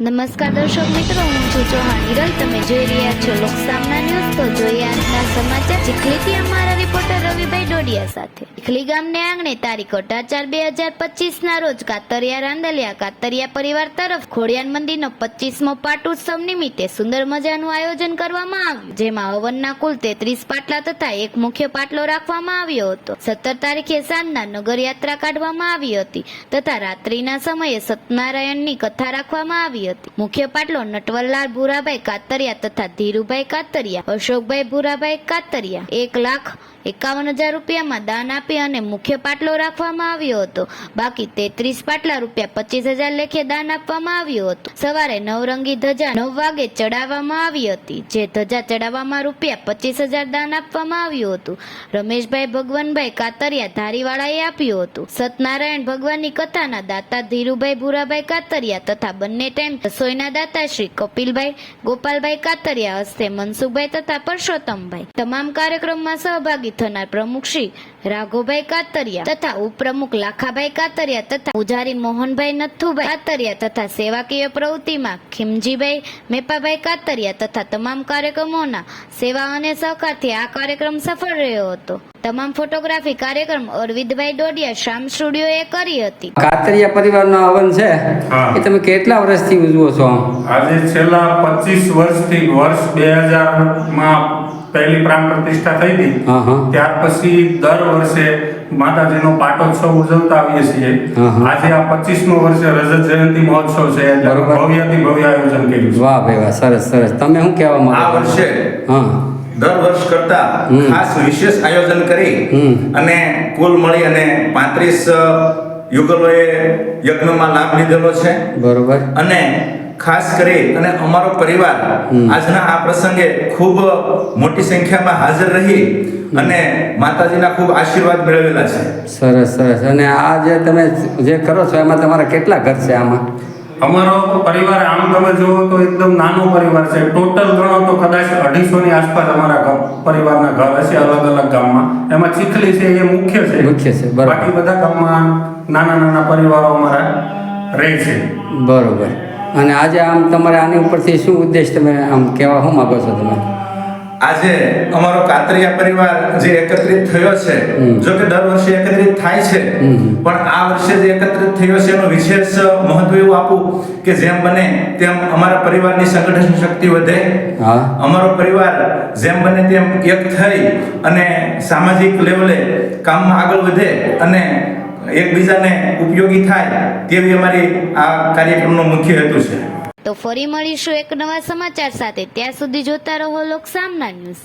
નમસ્કાર દર્શક મિત્રો, હું છું ચૌહાણ હિરલ. તમે જોઈ રહ્યા છો લોકસામના ન્યૂઝ. તો જોઈએ આજના સમાચાર. ચીખલીથી અમારા ડોડિયા સાથે. ઇખલી ગામને આંગણે તારીખ અઢાર ચાર બે હજાર પચીસ ના રોજ કાતરિયા રાંદલિયા કાતરિયા પરિવાર તરફ ખોડિયાર મંદિરનો પચીસમો પાટ ઉત્સવ નિમિત્તે સુંદર મજાનું આયોજન કરવામાં આવ્યું, જેમાં હવનના કુલ તેત્રીસ પાટલા તથા એક મુખ્ય પાટલો રાખવામાં આવ્યો હતો. સત્તર તારીખે સાંજના નગરયાત્રા કાઢવામાં આવી હતી તથા રાત્રિના સમયે સત્યનારાયણની કથા રાખવામાં આવી હતી. મુખ્ય પાટલો નટવરલાલ ભૂરાભાઈ કાતરિયા તથા ધીરુભાઈ કાતરિયા, અશોકભાઈ ભૂરાભાઈ કાતરિયા, એક લાખ એકાવન હજાર રૂપિયામાં દાન આપી અને મુખ્ય પાટલો રાખવામાં આવ્યો હતો. બાકી તેત્રીસ પાટલા રૂપિયા પચીસ હજાર લેખે દાન આપવામાં આવ્યું હતું. સવારે નવરંગી ધજા નવ વાગે ચડાવવામાં આવી હતી. જે ધજા ચડાવવામાં રૂપિયા પચીસ હજાર દાન આપવામાં આવ્યું હતું. રમેશભાઈ ભગવાનભાઈ કાતરિયા ધારીવાળાએ આપ્યું હતું. સત્યનારાયણ ભગવાનની કથાના દાતા ધીરુભાઈ ભૂરાભાઈ કાતરિયા તથા બંને ટાઈમ રસોઈના દાતા શ્રી કપિલભાઈ, ગોપાલભાઈ કાતરિયા હસ્તે મનસુખભાઈ તથા પરસોત્તમભાઈ. તમામ કાર્યક્રમમાં સહભાગી થનાર પ્રમુખ શ્રી રાઘોભાઈ કાતરિયા તથા ઉપપ્રમુખ લાખાભાઈ કાતરિયા તથા પૂજારી મોહનભાઈ નથુભાઈ કાતરિયા તથા સેવાકીય પ્રવૃત્તિમાં ખીમજીભાઈ મેપાભાઈ કાતરિયા તથા તમામ કાર્યક્રમોના સેવા અને સહકારથી આ કાર્યક્રમ સફળ રહ્યો હતો. તમામ ફોટોગ્રાફી કાર્યક્રમ અરવિંદભાઈ ડોડિયા શ્યામ એ કરી હતી. કાતરિયા પરિવારનો હવન છે? એ તમે કેટલા વર્ષથી ઉજવો છો? આજે છેલ્લા પચીસ વર્ષથી વર્ષ બે હજારમાં પહેલી પ્રાણ પ્રતિષ્ઠા થઈ હતી હા હા ત્યાર પછી દર વર્ષે માતાજીનો પાટોત્સવ ઉજવતા આવીએ છીએ. આજે આ પચીસમો વર્ષે રજત જયંતિ મહોત્સવ છે. ભવ્યથી ભવ્ય આયોજન કર્યું વાહ ભાઈ વાહ સરસ સરસ. તમે શું કહેવા આ માંગો વર્ષે હા. દર વર્ષ કરતા. ખાસ વિશેષ આયોજન કરી હમ. અને કુલ મળી અને પાંત્રીસ યુગલોએ યજ્ઞમાં લાભ લીધેલો છે. બરોબર. અને ખાસ કરી અને અમારો પરિવાર આજના આ પ્રસંગે ખૂબ મોટી સંખ્યામાં હાજર રહી અને માતાજીના ખૂબ આશીર્વાદ મેળવેલા છે. સરસ સરસ. અને આ જે તમે જે કરો છો એમાં તમારા કેટલા ઘર છે આમાં? અમારો પરિવાર આમ તમે જુઓ તો એકદમ નાનો પરિવાર છે. ટોટલ ગણો તો કદાચ અઢીસો ની આસપાસ અમારા પરિવારના ઘર હશે અલગ અલગ ગામમાં. એમાં ચીખલી છે એ મુખ્ય છે. મુખ્ય છે, બરાબર. બાકી બધા ગામમાં નાના નાના પરિવારો અમારા રહે છે. બરોબર. અને આજે આમ તમારે આની ઉપરથી શું ઉદ્દેશ તમે આમ કહેવા શું માગો છો તમે? આજે અમારો કાતરિયા પરિવાર જે એકત્રિત થયો છે. જો કે દર વર્ષે એકત્રિત થાય છે પણ આ વર્ષે જે એકત્રિત થયો છે એનું વિશેષ મહત્વ એવું આપું કે જેમ બને તેમ અમારા પરિવારની સંગઠન શક્તિ વધે. હા. અમારો પરિવાર જેમ બને તેમ એક થઈ અને સામાજિક લેવલે કામમાં આગળ વધે અને એકબીજાને ઉપયોગી થાય તેવી અમારી આ કાર્યક્રમનો મુખ્ય હેતુ છે. તો ફરી મળીશું એક નવા સમાચાર સાથે. ત્યાં સુધી જોતા રહો લોક સામના ન્યૂઝ.